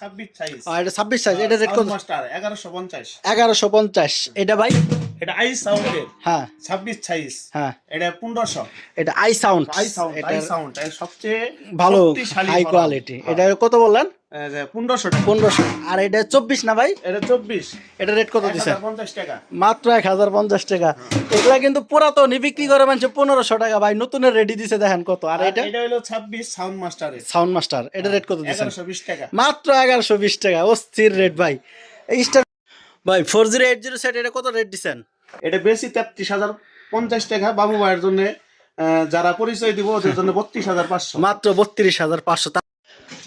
ছাব্বিশ সাইজ আর এটা ছাব্বিশ সাইজ এটা রেট কত? মাস্টার এগারোশো পঞ্চাশ। এগারোশো পঞ্চাশ। এটা ভাই? এটা আই সাউন্ডের হ্যাঁ। ছাব্বিশ সাইজ হ্যাঁ। এটা পনেরোশো। এটা I sound I sound I sound সবচেয়ে ভালো হাই কোয়ালিটি এটা কত বললেন? পনেরোশো পনেরোশো। আর এটা চব্বিশ না ভাই? এটা চব্বিশ। এটা রেট কত পঞ্চাশ টাকা। মাত্র এক হাজার পঞ্চাশ টাকা। এগুলা কিন্তু পুরাতনই বিক্রি করে মানুষ পনেরোশো টাকা। ভাই নতুনের রেডি দিছে দেখেন কত। আর এটা? এটা হলো ছাব্বিশ সাউন্ড মাস্টারের সাউন্ড মাস্টার এটা রেট কত এগারোশো বিশ টাকা। মাত্র এগারোশো বিশ টাকা। অস্থির রেট ভাই। স্টার ভাই four zero eight zero set এটা কত রেট দিচ্ছেন এটা বেশি তেত্রিশ হাজার পঞ্চাশ টাকা বাবু ভাইয়ের জন্য যারা পরিচয় দিব ওদের জন্য বত্রিশ হাজার পাঁচশো। মাত্র বত্রিশ হাজার পাঁচশো।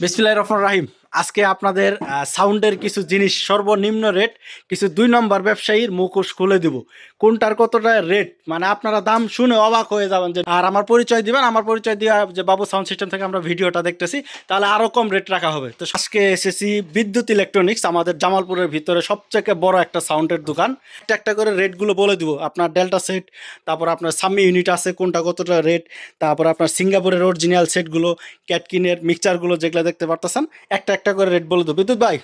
বিসমিল্লাহ রহমান রাহিম। আজকে আপনাদের সাউন্ডের কিছু জিনিস, সর্বনিম্ন রেট কিছু দুই নম্বর ব্যবসায়ীর মুখোশ খুলে দিব। কোনটার কতটা রেট মানে আপনারা দাম শুনে অবাক হয়ে যাবেন যে, আর আমার পরিচয় দিবেন, আমার পরিচয় দিয়ে যে বাবু সাউন্ড সিস্টেম থেকে আমরা ভিডিওটা দেখতেছি, তাহলে আরও কম রেট রাখা হবে। তো আজকে এসেছি বিদ্যুৎ ইলেকট্রনিক্স আমাদের জামালপুরের ভিতরে সবচেয়ে বড় একটা সাউন্ডের দোকান। একটা একটা করে রেটগুলো বলে দিব। আপনার ডেল্টা সেট তারপর আপনার সাম্মি ইউনিট আছে, কোনটা কতটা রেট তারপর আপনার সিঙ্গাপুরের অরিজিনাল সেটগুলো ক্যাটকিনের মিক্সচারগুলো যেগুলো দেখতে পারতেছেন একটা একটা করে রেট বলে দেবো। বিদ্যুৎ ভাই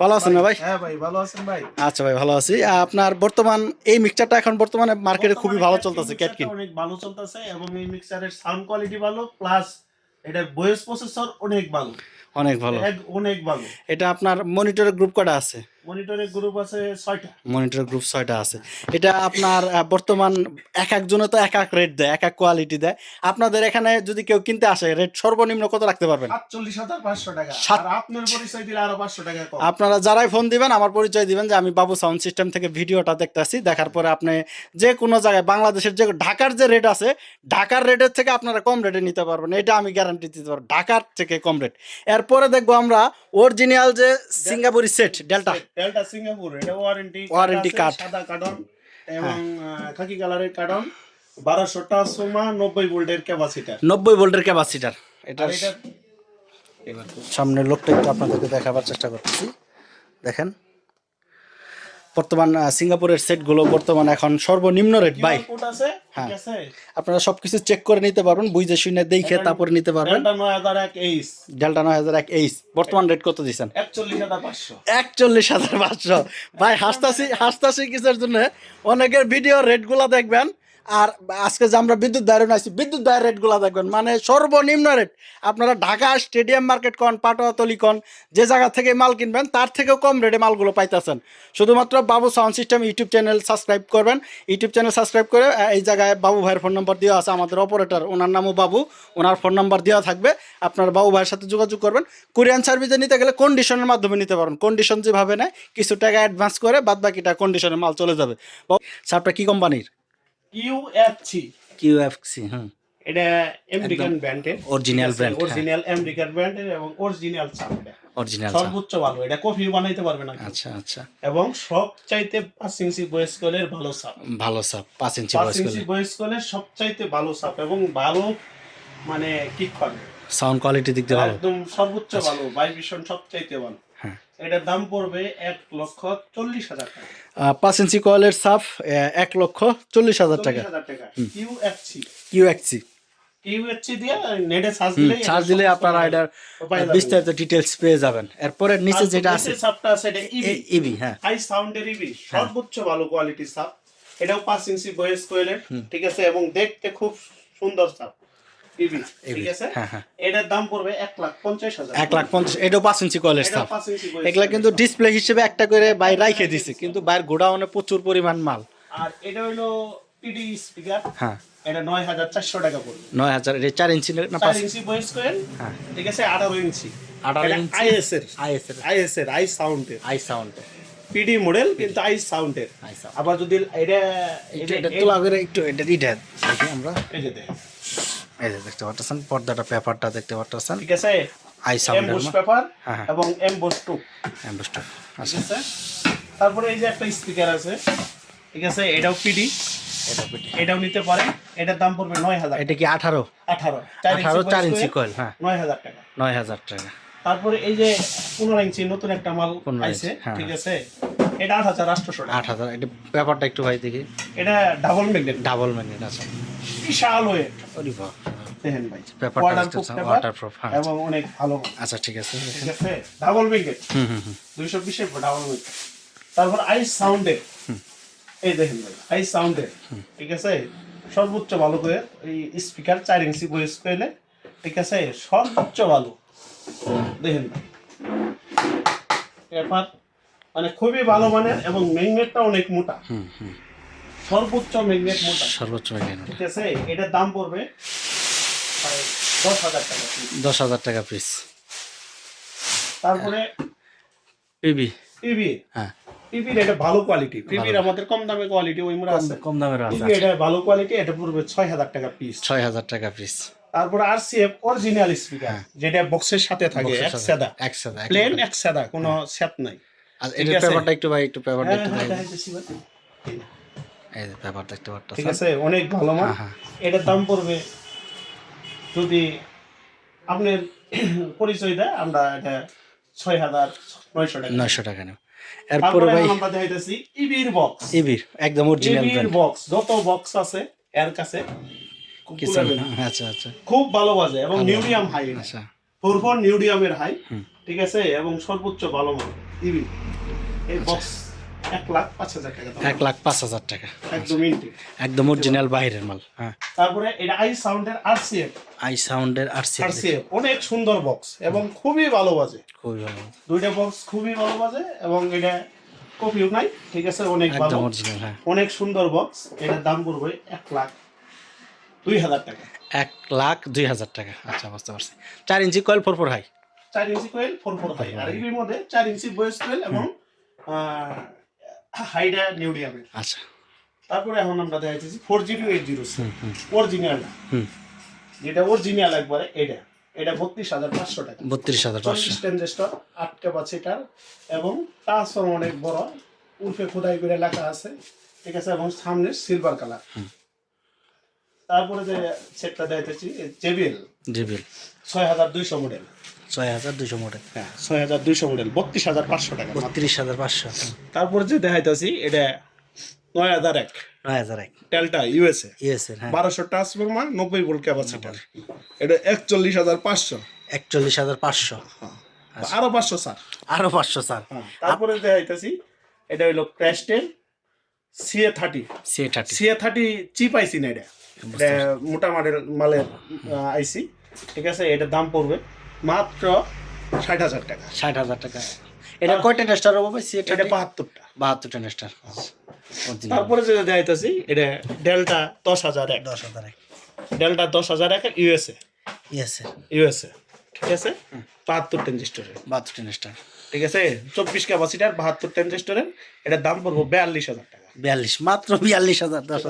ভালো আছেন না ভাই? হ্যাঁ ভাই ভালো আছেন ভাই। আচ্ছা ভাই ভালো আছি। আপনার বর্তমান এই মিক্সচারটা এখন বর্তমানে মার্কেটে খুবই ভালো চলতেছে ক্যাটকিন অনেক ভালো চলতেছে এবং এই মিক্সারের সাউন্ড কোয়ালিটি ভালো প্লাস এটা ভয়েস প্রসেসর অনেক ভালো। অনেক ভালো। অনেক ভালো। এটা আপনার মনিটরের গ্রুপ কটা আছে? মনিটরের গ্রুপ আছে ছয়টা। মনিটর গ্রুপ ছয়টা আছে। এটা আপনার বর্তমান এক একজনে তো এক এক রেট দেয় এক এক কোয়ালিটি দেয়। আপনাদের এখানে যদি কেউ কিনতে আসে রেট সর্বনিম্ন কত রাখতে পারবেন? সাতচল্লিশ হাজার পাঁচশো টাকা। আর আপনার পরিচয় দিলে আরও পাঁচশো টাকা আপনারা যারাই ফোন দিবেন আমার পরিচয় দিবেন যে আমি বাবু সাউন্ড সিস্টেম থেকে ভিডিওটা দেখতেছি। দেখার পরে আপনি যে কোনো জায়গায় বাংলাদেশের যে ঢাকার যে রেট আছে ঢাকার রেটের থেকে আপনারা কম রেটে নিতে পারবেন। এটা আমি গ্যারান্টি দিতে পারব ঢাকার থেকে কম রেট এরপরে দেখব আমরা অরিজিনাল যে সিঙ্গাপুরি সেট ডেল্টা ডেল্টা সিঙ্গাপুর এটা ওয়ারেন্টি ওয়ারেন্টি card। সাদা কার্টন এবং আহ, খাকি কালারের কার্টন বারোশো সোমা নব্বই ভোল্টের ক্যাপাসিটার নব্বই ভোল্টের ক্যাপাসিটার এটা এটা সামনের লোকটা একটু আপনাদেরকে দেখাবার চেষ্টা করতেছি। দেখেন। বর্তমান সিঙ্গাপুরের সেটগুলো বর্তমান এখন সর্বনিম্ন রেট বাই হ্যাঁ। আপনারা সবকিছু চেক করে নিতে পারবেন বুঝে শুনে দেখে তারপরে নিতে পারবেন। ডেল্টা নয় হাজার এক এইচ। বর্তমান রেট কত দিচ্ছেন? একচল্লিশ হাজার পাঁচশো। একচল্লিশ হাজার পাঁচশো। ভাই হাসতাছি হাসতাছি কিসের জন্য? অনেকের ভিডিও রেটগুলো দেখবেন আর আজকে যে আমরা বিদ্যুৎ দায়ের আছি বিদ্যুৎ দায়ের রেটগুলো দেখবেন মানে সর্বনিম্ন রেট। আপনারা ঢাকা স্টেডিয়াম মার্কেট কন পাটোয়াতলি কন, যে জায়গা থেকে মাল কিনবেন, তার থেকেও কম রেটে মালগুলো পাইতেছেন। শুধুমাত্র Babu sound system YouTube channel subscribe করবেন। ইউটিউব চ্যানেল সাবস্ক্রাইব করে এই জায়গায় বাবু ভাইয়ের ফোন নম্বর দেওয়া আছে আমাদের অপারেটর, ওনার নামও বাবু, ওনার ফোন নম্বর দেওয়া থাকবে। আপনার বাবু ভাইয়ের সাথে যোগাযোগ করবেন। কোরিয়ান সার্ভিসে নিতে গেলে কন্ডিশনের মাধ্যমে নিতে পারবেন কন্ডিশন যেভাবে নেয়, কিছু টাকা অ্যাডভান্স করে বাদ বাকিটা কন্ডিশনের মাল চলে যাবে। সাপটা কি কোম্পানির ইউএফসি কিউ এফ সি হুম। এটা আমেরিকান ব্র্যান্ডের brand, হ্যাঁ। অরিজিনাল আমেরিকান ব্র্যান্ডের এবং অরিজিনাল চাপ অরিজিনাল সর্বোচ্চ ভালো এটা কফি বানাইতে পারবে না আচ্ছা আচ্ছা। এবং সব চাইতে পাঁচ ইঞ্চি বয়স কলের ভালো সাপ ভালো সাপ পাঁচ ইঞ্চি বয়স ইঞ্চি বয়স কলের সব চাইতে ভালো সাপ এবং ভালো মানে কিক করে সাউন্ড কোয়ালিটি দিক দিয়ে ভালো। একদম সর্বোচ্চ ভালো ভাইব্রেশন সব চাইতে ভালো। হ্যাঁ। এটার দাম পড়বে এক লক্ষ চল্লিশ হাজার টাকা। পাঁচ ইঞ্চি কয়েলের আহ, এক লক্ষ চল্লিশ হাজার টাকা। কিউ এক্সি দিলে চার্জ দিলে আপনারা এটার বিস্তারিত ডিটেলস পেয়ে যাবেন। এরপরে নিচে যেটা আছে সাপটা আছে এটা ইবি ইবি হ্যাঁ। হাই সাউন্ডের ইবি সর্বোচ্চ ভালো কোয়ালিটির সাপ এটাও পাঁচ ইঞ্চি বয়েস কোয়েলের ঠিক আছে? এবং দেখতে খুব সুন্দর সাপ এটার দাম পড়বে এক লাখ পঞ্চাশ হাজার এক লাখ পঞ্চাশ এটাও পাঁচ ইঞ্চি কয়েলের voice এগুলা কিন্তু ডিসপ্লে হিসেবে একটা করে বাইরে রাইখে দিছে কিন্তু বাইরের গোডাউনে প্রচুর পরিমাণ মাল। আর এটা হলো টিডি স্পিকার হ্যাঁ। এটা নয় হাজার চারশো টাকা পড়বে। নয় হাজার এটা চার ইঞ্চি না পাঁচ ইঞ্চি বয়েস হ্যাঁ। ঠিক আছে আঠারো ইঞ্চি। আঠারো ইঞ্চি আইএস এর আইএস এর আইএস এর আই সাউন্ডের আই সাউন্ড পিডি মডেল কিন্তু আই সাউন্ডের আবার যদি এটা এটা এটা- তোলা করে একটু এটা এটা দেখি আমরা। এই যে দেখেন, এই যে দেখতে পাচ্ছেন পর্দাটা পেপারটা দেখতে পাচ্ছেন ঠিক আছে? আই এমবোস পেপার হ্যাঁ, হ্যাঁ। এবং এমবোস টু। অ্যাম্বুস্টার ঠিক আচ্ছা। আছে? তারপরে এই যে একটা স্পিকার আছে ঠিক আছে? এটাও পিডি। এটাও নিতে পারে। এটার দাম পড়বে নয় হাজার এটা কি আঠারো? আঠারো। আঠারো চার ইঞ্চি কয়েল হ্যাঁ। নয় হাজার টাকা। নয় হাজার টাকা। তারপরে এই যে পনেরো ইঞ্চি নতুন একটা মাল 15 আইছে ইঞ্চি, হ্যাঁ, ঠিক আছে? এটা আট হাজার আটশোশো টাকা। আট হাজার এটা ব্যাপারটা একটু ভাই দেখি। এটা ডাবল ম্যাগনেট ডাবল ম্যাগনেট আছে বিশাল ওয়েট ওরে হ্যাঁ। এবং অনেক ভালো। আচ্ছা ঠিক আছে। ঠিক আছে? ডাবল উইকেট দুইশো বিশে ডাবল উইকেট তারপর আইস সাউন্ডের এই দেখেন ভাই আইস সাউন্ডের ঠিক আছে? সর্বোচ্চ ভালো করে এই স্পিকার চার ইঞ্চি ভয়েস কইলে ঠিক আছে? সর্বোচ্চ ভালো। দেখেন ভাই। পেপার মানে খুবই ভালো মানের এবং ম্যাগনেটটা অনেক মোটা। সর্বোচ্চ ম্যাগনেট মোটা। সর্বোচ্চ ঠিক আছে? এটার দাম পড়বে দশ হাজার টাকা। দশ হাজার টাকা পিস তারপরে পিবি হ্যাঁ। টিভির এটা ভালো কোয়ালিটি টিভির আমাদের কম দামে কোয়ালিটি ওই মোড় আছে। কম দামের আছে। টিভি এটা ভালো কোয়ালিটি এটা পড়বে ছয় হাজার টাকা পিস ছয় হাজার টাকা পিস তারপরে আর আরসিএফ অরিজিনাল স্পিকার যেটা বক্সের সাথে থাকে এক সাদা। একসাথে প্লেন এক সাদা। কোনো সেট নাই। আর ঠিক পেপারটা একটু ভাই একটু পেপারটা হ্যাঁ, একটু হ্যাঁ, দেখাই দেখাইতেছি ভাই। এই পেপার দেখতে পারতো ঠিক আছে অনেক ভালো হ্যাঁ, হ্যাঁ। এটার দাম পড়বে যদি আপনার পরিচয় দেয় আমরা এটা ছয় হাজার নয়শো টাকা। নয়শো টাকা নেব। এরপরে ভাই আমরা দেখাইতেছি ইবির বক্স ইবির একদম অরিজিনাল ইবির বক্স যত বক্স আছে এর কাছে নেবেন। আচ্ছা আচ্ছা। খুব ভালো বাজে এবং নিউডিয়াম হাই আচ্ছা। ফোর ফোর নিউডিয়ামের হাই। ঠিক আছে এবং সর্বোচ্চ ভালো মান ইবি বক্স এক লাখ পাঁচ হাজার টাকা এক লাখ পাঁচ হাজার টাকা। একদম অরিজিনাল বাইরের মাল হ্যাঁ। তারপরে এটা আই সাউন্ডের আরসিএফ। আই সাউন্ডের আর সি আরসিএফ অনেক সুন্দর বক্স এবং খুবই ভালো বাজে। খুবই ভালো দুইটা বক্স খুবই ভালো বাজে এবং এটা কপিও নাই ঠিক আছে? অনেক ভালো। একদম অরিজিনাল হ্যাঁ। অনেক সুন্দর বক্স এটার দাম পড়বে এক লাখ দুই হাজার টাকা। এক লাখ দুই হাজার টাকা। আচ্ছা বুঝতে পারছি। চার inch coil four four high চার inch coil four four high আর এর মধ্যে চার ইঞ্চি বয়েস কোয়েল এবং হাইডা নিউডিয়ামের আচ্ছা। তারপরে এখন আমরা দেখাইতেছি ফোর জিরো এইট জিরো হুম হুম। অরিজিনাল হুম। যেটা অরিজিনাল একবারে এটা। এটা বত্রিশ হাজার পাঁচশো টাকা। বত্রিশ হাজার পাঁচশো। ট্রানজিস্টর আট ক্যাপাসিটার এবং ট্রান্সফর্ম অনেক বড়। উল্পে খোদাই করে লেখা আছে। ঠিক আছে এবং সামনে সিলভার কালার তারপরে যে সেটটা দেখাইতেছি জেবিএল জিবিল ছয় হাজার দুইশো মডেল ছয় হাজার দুশো মডেল হ্যাঁ ছয় হাজার দুইশো মডেল বত্রিশ হাজার পাঁচশো টাকা বত্রিশ হাজার পাঁচশো। তারপরে যে দেখাইতেছি এটা নয় হাজার এক। নয় হাজার এক। টেলটা ইউএসএ হ্যাঁ। বারোশো ট্রান্সফরমার নব্বই ভোল্ট ক্যাপাসিটার এটা একচল্লিশ হাজার পাঁচশো। একচল্লিশ হাজার পাঁচশো। আরও পাঁচশো স্যার। আরও পাঁচশো স্যার। তারপরে দেখাইতেছি এটা হইল crystal CA thirty C thirty CA thirty chip IC না এটা। এটা মোটা মালের মালের আইসি ঠিক আছে এটার দাম পড়বে। মাত্র ষাট হাজার টাকা। ষাট হাজার টাকা। এটা কয়টা নেস্টার হবে ভাই? সি এটা বাহাত্তরটা। বাহাত্তরটা নেস্টার তারপরে যেটা দেখাইতেছি এটা ডেল্টা দশ হাজার এক। দশ হাজার এক। ডেল্টা দশ হাজার এক ইউএসএ। ইয়েসের ইউএসএ। ঠিক আছে? বাহাত্তর ট্রানজিস্টরের বাহাত্তরটা নেস্টার ঠিক আছে? চব্বিশ ক্যাপাসিটার বাহাত্তর ট্রানজিস্টরের এটার দাম পড়ব বিয়াল্লিশ হাজার টাকা। বিয়াল্লিশ মাত্র বিয়াল্লিশ হাজার দশ